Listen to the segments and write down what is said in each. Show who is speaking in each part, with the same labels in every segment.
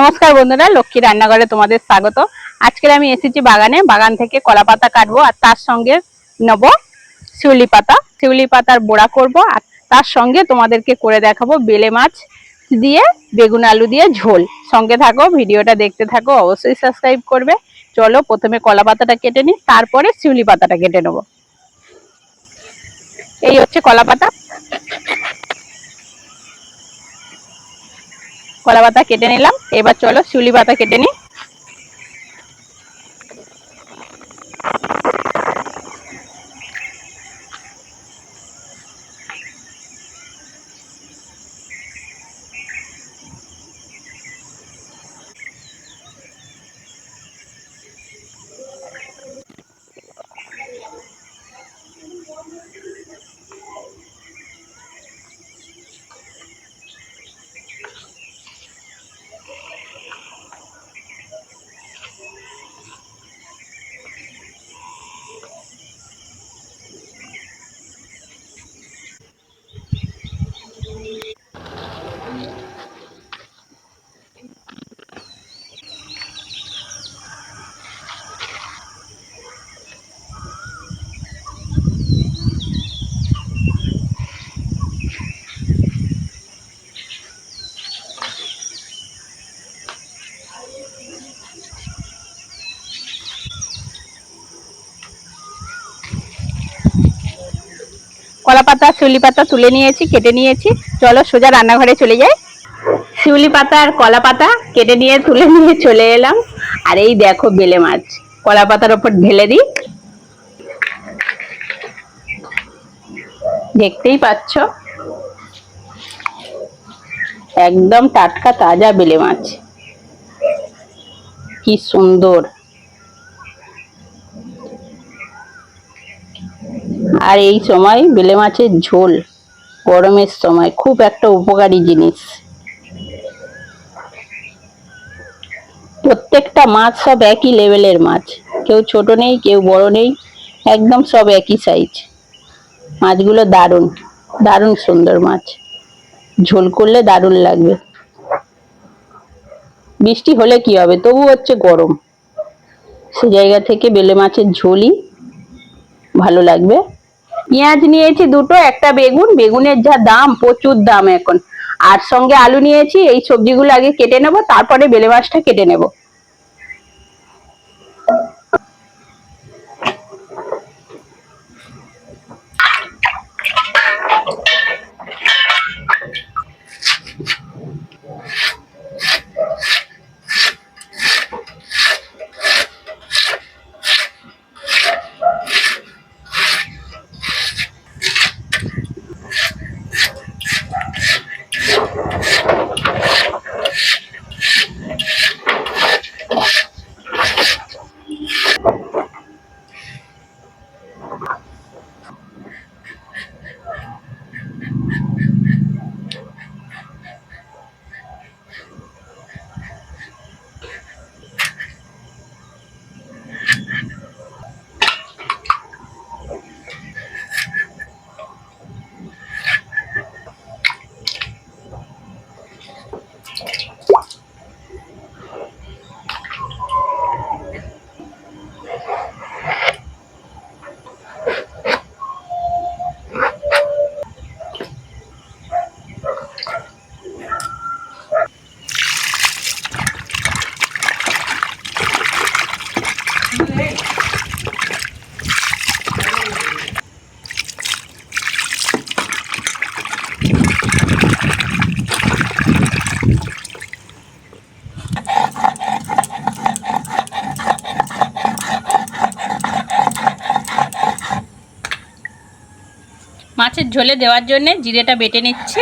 Speaker 1: নমস্কার বন্ধুরা, লক্ষ্মী রান্নাঘরে তোমাদের স্বাগত। আজকের আমি এসেছি বাগানে, বাগান থেকে কলা পাতা কাটবো আর তার সঙ্গে নেব শিউলি পাতা। শিউলি পাতার বড়া করব আর তার সঙ্গে তোমাদেরকে করে দেখাবো বেলে মাছ দিয়ে, বেগুন আলু দিয়ে ঝোল। সঙ্গে থাকো, ভিডিওটা দেখতে থাকো, অবশ্যই সাবস্ক্রাইব করবে। চলো প্রথমে কলা পাতাটা কেটে নিই, তারপরে শিউলি পাতাটা কেটে নেব। এই হচ্ছে কলা পাতা কলা পাতা কেটে নিলাম। এবার চলো শিউলি পাতা কেটে নিই। কলা পাতা শিউলি পাতা তুলে নিয়েছি, কেটে নিয়েছি। চলো সোজা রান্নাঘরে চলে যাই। শিউলি পাতা আর কলা পাতা কেটে নিয়ে, তুলে নিয়ে চলে এলাম। আর এই দেখো বেলে মাছ। কলা পাতার ওপর ঢেলে দিই। দেখতেই পাচ্ছ? একদম টাটকা, তাজা বেলে মাছ। কি সুন্দর! আর এই সময় বেলে মাছের ঝোল, গরমের সময়। খুব একটা উপকারী জিনিস। প্রত্যেকটা মাছ সব একই লেভেলের মাছ। কেউ ছোট নেই, কেউ বড় নেই, একদম সব একই সাইজ মাছগুলো দারুণ দারুণ সুন্দর মাছ। ঝোল করলে দারুণ লাগবে। বৃষ্টি হলে কি হবে? তবু হচ্ছে গরম। সে জায়গা থেকে বেলে মাছের ঝোলই ভালো লাগবে। পেঁয়াজ নিয়েছি দুটো, একটা বেগুন। বেগুনের যা দাম, প্রচুর দাম এখন। আর সঙ্গে আলু নিয়েছি, এই সবজিগুলো আগে কেটে নেব, তারপরে বেলে মাছটা কেটে নেব মাছের ঝোলে দেওয়ার জন্য জিরেটা বেটে নিচ্ছি।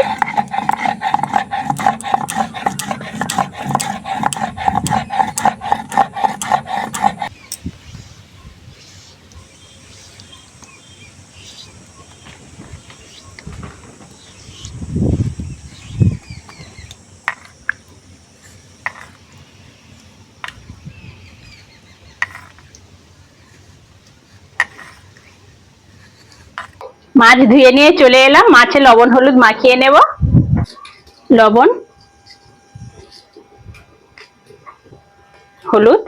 Speaker 1: মাছ ধুয়ে নিয়ে চলে এলাম। মাছে লবণ, হলুদ মাখিয়ে নেব। লবণ, হলুদ।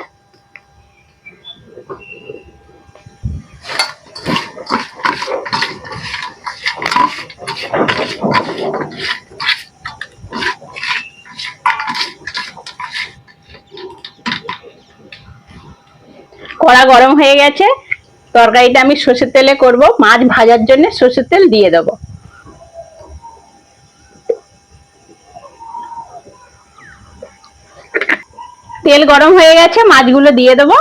Speaker 1: কড়া গরম হয়ে গেছে। তরকারিটা আমি সর্ষের তেলে করব, মাছ ভাজার জন্য সর্ষের তেল দিয়ে দেব। তেল গরম হয়ে গেছে, মাছগুলো দিয়ে দেবো।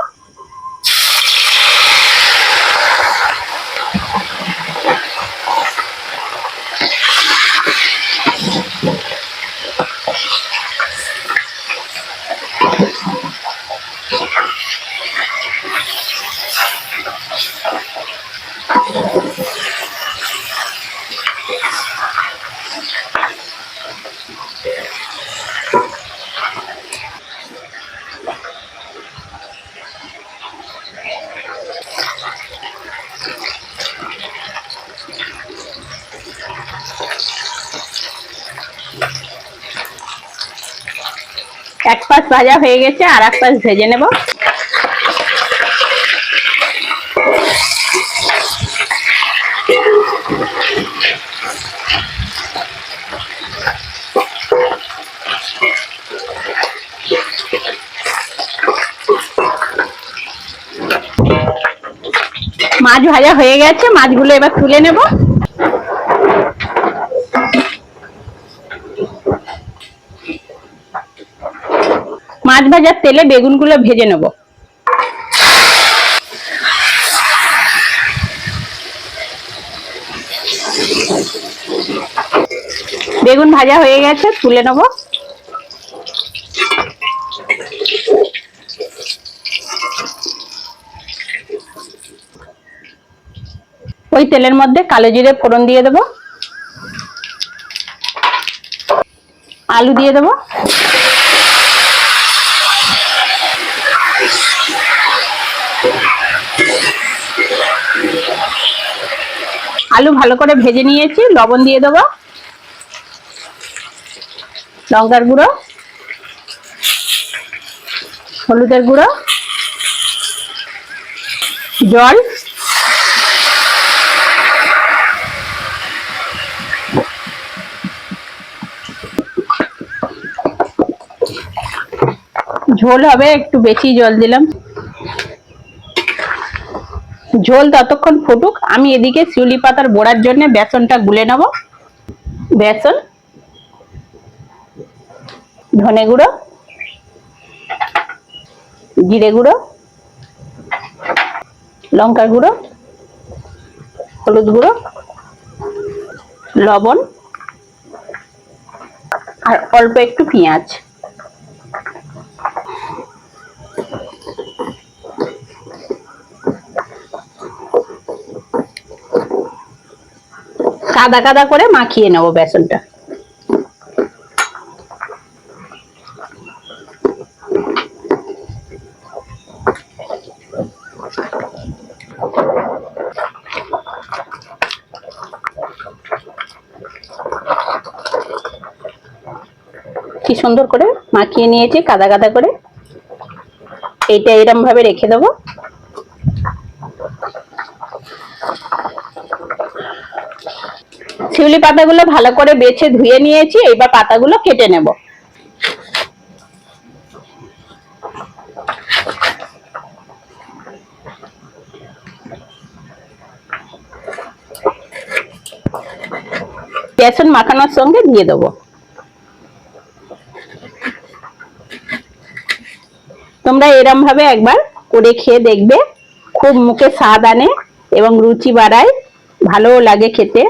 Speaker 1: এক পাশ ভাজা হয়ে গেছে আর এক পাশ ভেজে নেব। মাছ ভাজা হয়ে গেছে, মাছগুলো এবার তুলে নেব। মাছ ভাজার তেলে বেগুনগুলো ভেজে নেব। বেগুন ভাজা হয়ে গেছে, তুলে নেব। ওই তেলের মধ্যে কালো জিরে ফোড়ন দিয়ে দেব। আলু দিয়ে দেবো। আলু ভালো করে ভেজে নিয়েছি, লবণ দিয়ে দেবো। লঙ্কার গুঁড়ো, হলুদের গুঁড়ো, জল ঝোল হবে, একটু বেশি জল দিলাম। ঝোল ততক্ষণ ফুটুক, আমি এদিকে শিউলি পাতার বোড়ার জন্য বেসনটা গুলে নেব। বেসন, ধনে গুঁড়ো, জিরে গুঁড়ো লঙ্কার গুঁড়ো, হলুদ গুঁড়ো, লবণ, আর অল্প একটু পেঁয়াজ। কাদা কাদা করে মাখিয়ে নেব বেসনটা। কি সুন্দর করে মাখিয়ে নিয়েছি, কাদা কাদা করে। এইটা এরম ভাবে রেখে দেবো। শিউলি পাতাগুলো ভালো করে বেছে ধুয়ে নিয়েছি, এবার পাতাগুলো কেটে নেব। বেসন মাখানোর সঙ্গে দিয়ে দেবো। তোমরা এরম ভাবে একবার করে খেয়ে দেখবে, খুব মুখে স্বাদ আনে এবং রুচি বাড়ায়, ভালোও লাগে খেতে।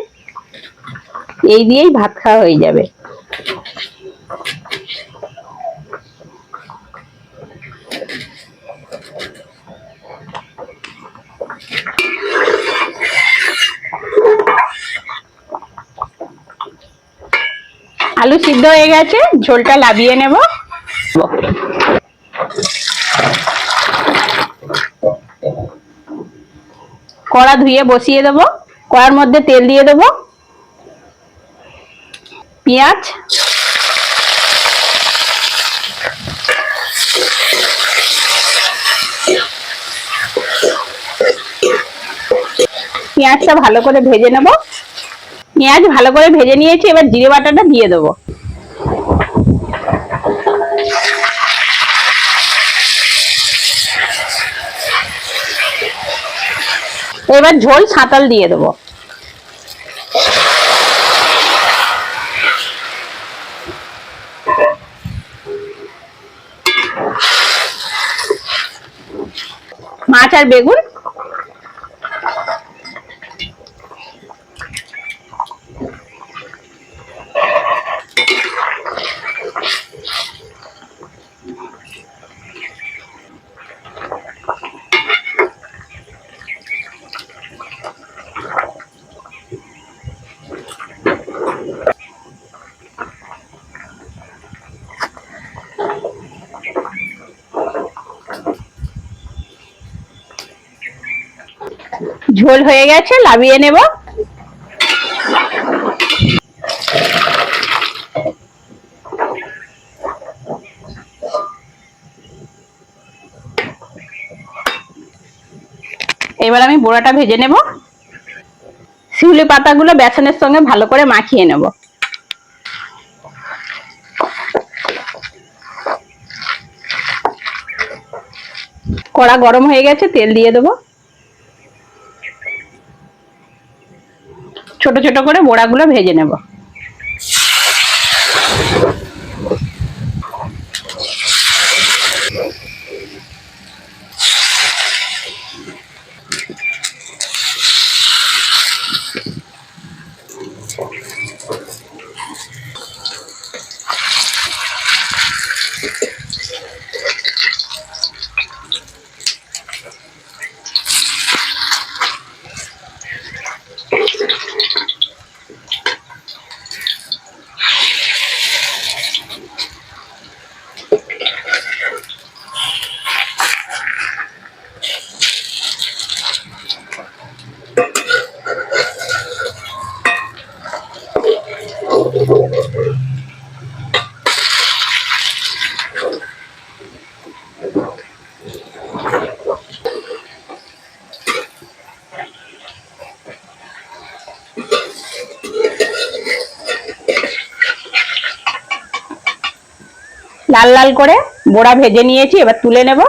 Speaker 1: এই দিয়েই ভাত খাওয়া হয়ে যাবে। আলু সিদ্ধ হয়ে গেছে, ঝোলটা লাবিয়ে নেব। কড়া ধুয়ে বসিয়ে দেবো। কড়ার মধ্যে তেল দিয়ে দেবো। পেঁয়াজ। পেঁয়াজটা ভালো করে ভেজে নেব। পেঁয়াজ ভালো করে ভেজে নিয়েছি, এবার জিরে বাটাটা দিয়ে দেবো। এবার ঝোল সাঁতাল দিয়ে দেবো। মাছ আর বেগুন? ঝোল হয়ে গেছে লাভিয়ে নেব। এবার আমি বোড়াটা ভেজে নেব। শিউলি পাতাগুলো বেসনের সঙ্গে ভালো করে মাখিয়ে নেব। কড়া গরম হয়ে গেছে, তেল দিয়ে দেবো। ছোট ছোট করে বড়াগুলো ভেজে নেব। লাল লাল করে বড়া ভেজে নিয়েছি এবার তুলে নেব।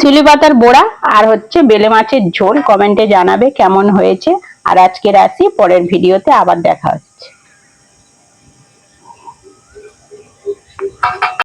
Speaker 1: শিউলি পাতার বোড়া আর হচ্ছে বেলে মাছের ঝোল কমেন্টে জানাবে কেমন হয়েছে। আর আজকের আসি পরের ভিডিওতে আবার দেখা হচ্ছে।